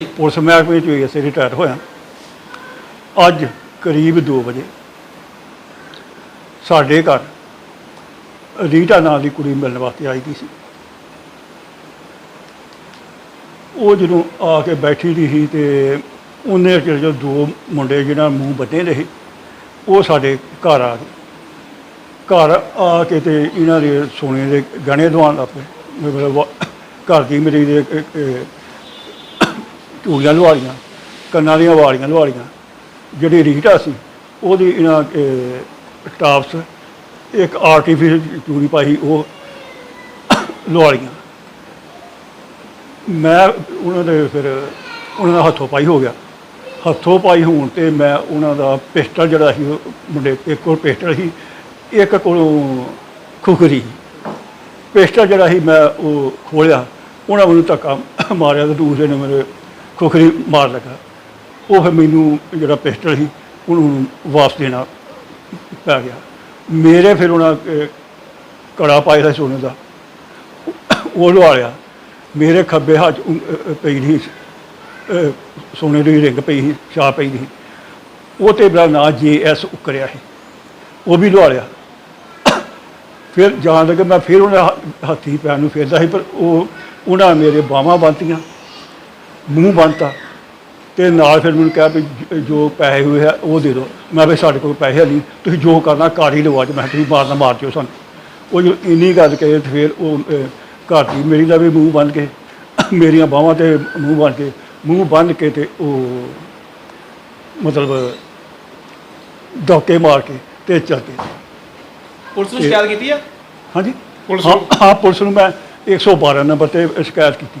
Police ਮਹਿਕਮੇ 'ਚ ਚੋਂ ਐਸੇ ਰਿਟਾਇਰ ਹੋਇਆ ਅੱਜ ਕਰੀਬ 2 ਵਜੇ ਸਾਡੇ ਘਰ ਰੀਟਾ ਨਾਂ ਦੀ ਕੁੜੀ ਮਿਲਣ ਵਾਸਤੇ ਆਈ ਦੀ ਸੀ। ਉਹ ਜਦੋਂ ਆ ਕੇ ਬੈਠੀ ਦੀ ਸੀ ਤੇ ਉਹਨੇ ਜਿਹੜੇ ਜੋ ਦੋ ਮੁੰਡੇ ਜਿਹਨਾਂ ਮੂੰਹ ਬੱਧੇ ਰਹੇ ਉਹ ਸਾਡੇ ਘਰ ਆ ਗਏ। ਘਰ ਆ ਕੇ ਤੇ ਇਹਨਾਂ ਦੇ ਸੋਨੇ ਦੇ ਗਹਿਣੇ ਦਵਾਉਣ ਲੱਗ ਪਏ। ਮਤਲਬ ਘਰ ਦੀ ਮੇਰੀ ਦੇ ਚੂੜੀਆਂ ਲਵਾ ਲਈਆਂ ਕੰਨਾਂ ਦੀਆਂ ਵਾਲੀਆਂ ਲਵਾਲੀਆਂ ਜਿਹੜੀ ਰੀਟਾ ਸੀ, ਉਹਦੀ ਇਹਨਾਂ ਟਾਪਸ ਇੱਕ ਆਰਟੀਫੀਸ਼ਲ ਚੂੜੀ ਪਾਈ ਉਹ ਲਵਾ ਲਈਆਂ ਮੈਂ ਉਹਨਾਂ ਦੇ ਫਿਰ, ਉਹਨਾਂ ਦਾ ਹੱਥੋਂ ਪਾਈ ਹੋ ਗਿਆ। ਹੱਥੋਂ ਪਾਈ ਹੋਣ ਤੇ ਮੈਂ ਉਹਨਾਂ ਦਾ ਪਿਸਟਲ ਜਿਹੜਾ ਸੀ, ਉਹ ਮੁੰਡੇ ਇੱਕ ਕੋਲ ਪਿਸਟਲ ਸੀ, ਇੱਕ ਕੋਲੋਂ ਖੁਖਰੀ ਪਿਸਟਲ ਜਿਹੜਾ ਸੀ, ਮੈਂ ਉਹ ਖੋਲਿਆ ਉਹਨਾਂ ਮੈਨੂੰ ਧੱਕਾ ਮਾਰਿਆ ਤੇ ਦੂਸਰੇ ਨੇ ਮੇਰੇ ਖੁਖਰੀ ਮਾਰ ਲਗਾ। ਉਹ ਫਿਰ ਮੈਨੂੰ ਜਿਹੜਾ ਪਿਸਟਲ ਸੀ, ਉਹਨੂੰ ਵਾਪਸ ਦੇਣਾ ਪੈ ਗਿਆ। ਮੇਰੇ ਫਿਰ ਉਹਨਾਂ ਕੜਾ ਪਾਇਆ ਸੀ ਸੋਨੇ ਦਾ। ਉਹ ਲਵਾ ਲਿਆ। ਮੇਰੇ ਖੱਬੇ ਹੱਥ ਪਈ ਨਹੀਂ ਸੋਨੇ ਦੀ ਰਿੰਗ ਪਈ ਸੀ ਛਾਪ ਪਈ ਸੀ। ਉਹ ਤੇ ਮੇਰਾ ਨਾਂ ਜੇ ਐਸ ਉਕਰਿਆ ਸੀ। ਉਹ ਵੀ ਲਵਾ ਲਿਆ। ਫਿਰ ਜਾਣ ਲੱਗੇ, ਮੈਂ ਫਿਰ ਉਹਨਾਂ ਹ- ਹੱਥੀ ਪੈਰ ਨੂੰ ਫੇਰਦਾ ਸੀ, ਪਰ ਉਹ, ਉਹਨਾਂ ਮੇਰੇ ਬਾਹਾਂ ਬੰਨ੍ਹਤੀਆਂ ਮੂੰਹ ਬੰਨਤਾ। ਤੇ ਨਾਲ ਫਿਰ ਮੈਨੂੰ ਕਿਹਾ ਵੀ ਜ- ਜੋ ਪੈਸੇ ਹੋਏ ਆ ਉਹ ਦੇ ਦਿਓ। ਮੈਂ ਵੀ ਸਾਡੇ ਕੋਲ ਪੈਸੇ ਨਹੀਂ। ਤੁਸੀਂ ਜੋ ਕਰਨਾ ਘਰ ਹੀ ਲਵਾ ਅੱਜ ਮੈਂ ਕਿਹਾ ਤੁਸੀਂ ਮਾਰਨਾ ਮਾਰ ਦਿਓ ਸਾਨੂੰ। ਉਹ ਜੋ ਇੰਨੀ ਗੱਲ ਕਹੇ ਤੇ ਫਿਰ ਉਹ ਅਹ, ਘਰ ਦੀ ਮੇਰੀ ਦਾ ਵੀ ਮੂੰਹ ਬੰਨ ਕੇ ਮੇਰੀਆਂ ਬਾਹਾਂ ਤੇ ਮੂੰਹ ਬੰਨ ਕੇ ਮੂੰਹ ਬੰਨ ਕੇ ਤੇ ਉਹ ਮਤਲਬ ਡੋਕੇ ਮਾਰ ਕੇ ਤੇ ਚੱਲ ਗਏ ਪੁਲਿਸ ਨੂੰ ਸ਼ਿਕਾਇਤ ਕੀਤੀ ਆ? ਹਾਂਜੀ। ਪੁਲਿਸ ਹਾਂ ਨੂੰ? ਹਾਂ ਪੁਲਿਸ ਨੂੰ ਮੈਂ 112 ਨੰਬਰ ਤੇ ਸ਼ਿਕਾਇਤ ਕੀਤੀ।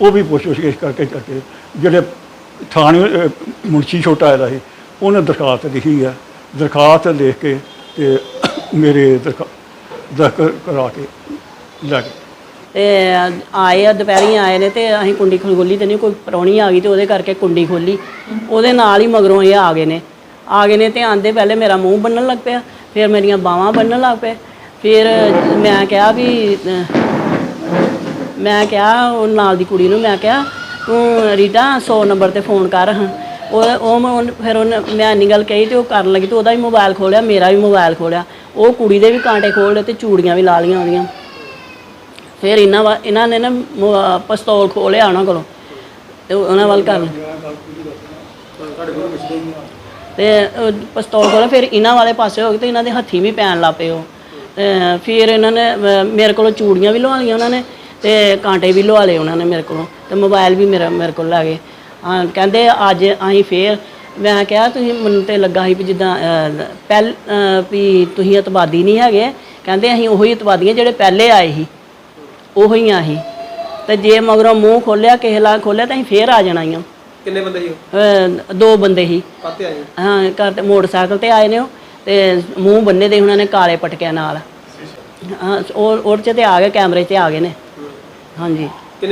ਉਹ ਵੀ ਪੁੱਛ ਪੁੱਛ ਕਰਕੇ ਕਰਕੇ ਜਿਹੜੇ ਥਾਣੇ ਅਹ, ਮੁਨਸ਼ੀ ਛੋਟਾ ਆਇਆ ਸੀ ਉਹਨੇ ਦਰਖਾਸਤ ਲਿਖੀ ਆ। ਦਰਖਾਸਤ ਲਿਖ ਕੇ ਤੇ ਮੇਰੇ ਦਰਖਾ ਦਰਖ ਕਰਾ ਕੇ ਲੈ ਗਏ। ਤੇ ਆਏ ਆ ਦੁਪਹਿਰੀ ਆਏ ਨੇ ਤੇ ਅਸੀਂ ਕੁੰਡੀ ਖੋਲੀ ਤੇ ਨਹੀਂ ਕੋਈ ਪ੍ਰਾਹੁਣੀ ਆ ਗਈ ਤੇ ਉਹਦੇ ਕਰਕੇ ਕੁੰਡੀ ਖੋਲੀ ਉਹਦੇ ਨਾਲ ਹੀ ਮਗਰੋਂ ਇਹ ਆ ਗਏ ਨੇ। ਆ ਗਏ ਨੇ ਤੇ ਆਂਦੇ ਪਹਿਲੇ ਮੇਰਾ ਮੂੰਹ ਬੰਨਣ ਲੱਗ ਪਿਆ ਫਿਰ ਮੇਰੀਆਂ ਬਾਹਾਂ ਬੰਨਣ ਲੱਗ ਪਏ। ਫਿਰ ਮੈਂ ਕਿਹਾ ਵੀ ਅਹ, ਮੈਂ ਕਿਹਾ ਉਹ ਨਾਲ ਦੀ ਕੁੜੀ ਨੂੰ ਮੈਂ ਕਿਹਾ ਤੂੰ ਰੀਟਾ 100 ਨੰਬਰ ਤੇ ਫੋਨ ਕਰ ਹਾਂ। ਉਹ ਉਹ ਮੈਂ ਉਹਨ- ਫਿਰ ਉਹਨੇ ਮੈਂ ਇੰਨੀ ਗੱਲ ਕਹੀ ਤੇ ਉਹ ਕਰਨ ਲੱਗੀ ਤੇ ਉਹਦਾ ਵੀ ਮੋਬਾਈਲ ਖੋਲਿਆ ਮੇਰਾ ਵੀ ਮੋਬਾਈਲ ਖੋਲਿਆ। ਉਹ ਕੁੜੀ ਦੇ ਵੀ ਕਾਂਟੇ ਖੋਲ ਲਏ ਤੇ ਚੂੜੀਆਂ ਵੀ ਲਾ ਲਈਆਂ ਉਹਦੀਆਂ। ਫਿਰ ਇਹਨਾਂ ਵਾ ਇਹਨਾਂ ਨੇ ਨਾ ਮੋ- ਪਿਸਤੌਲ ਖੋਲਿਆ ਉਹਨਾਂ ਕੋਲੋਂ। ਤੇ ਉਹਨਾਂ ਵੱਲ ਕਰ ਤੇ ਉਹ ਪਿਸਤੌਲ ਕੋਲ ਫਿਰ ਇਹਨਾਂ ਵਾਲੇ ਪਾਸੇ ਹੋ ਗਏ ਤੇ ਇਹਨਾਂ ਦੇ ਹੱਥੀ ਵੀ ਪੈਣ ਲੱਗ ਪਏ ਉਹ। ਤੇ ਫਿਰ ਇਹਨਾਂ ਨੇ ਅਹ, ਮੇਰੇ ਕੋਲੋਂ ਚੂੜੀਆਂ ਵੀ ਲਵਾ ਲਈਆਂ ਉਹਨਾਂ ਨੇ। ਤੇ ਕਾਂਟੇ ਵੀ ਲਵਾ ਲਏ ਉਹਨਾਂ ਨੇ ਮੇਰੇ ਕੋਲੋਂ ਤੇ ਮੋਬਾਈਲ ਵੀ ਮੇਰਾ ਮੇਰੇ ਕੋਲ ਲੈ ਗਏ। ਹਾਂ ਕਹਿੰਦੇ ਅੱਜ ਅਸੀਂ ਫੇਰ ਮੈਂ ਕਿਹਾ ਤੁਸੀਂ ਮੈਨੂੰ ਤੇ ਲੱਗਾ ਸੀ ਵੀ ਜਿੱਦਾਂ ਅਹ, ਪਹਿਲ ਅਹ, ਵੀ ਤੁਸੀਂ ਇਤਵਾਦੀ ਨਹੀਂ ਹੈਗੇ। ਕਹਿੰਦੇ ਅਸੀਂ ਉਹੀ ਇਤਵਾਦੀ ਹਾਂ ਜਿਹੜੇ ਪਹਿਲੇ ਆਏ ਸੀ ਉਹੀ ਆ ਅਸੀਂ। ਤੇ ਜੇ ਮਗਰੋਂ ਮੂੰਹ ਖੋਲਿਆ ਕਿਸੇ ਲਾ ਖੋਲਿਆ ਤਾਂ ਅਸੀਂ ਫੇਰ ਆ ਜਾਣਾ ਹੀ ਆ। ਕਿੰਨੇ ਬੰਦੇ ਸੀ? ਅਹ ਦੋ ਬੰਦੇ ਆਏ ਹਾਂ? ਘਰ ਤੇ ਮੋਟਰਸਾਈਕਲ ਤੇ ਆਏ ਨੇ ਉਹ ਤੇ ਮੂੰਹ ਬੰਨੇ ਦੇ ਉਹਨਾਂ ਨੇ ਕਾਲੇ ਪਟਕਿਆਂ ਨਾਲ। ਹਾਂ ਉਹ 'ਚ ਤੇ ਆ ਗਏ ਕੈਮਰੇ 'ਤੇ ਆ ਗਏ ਨੇ। ਹਾਂਜੀ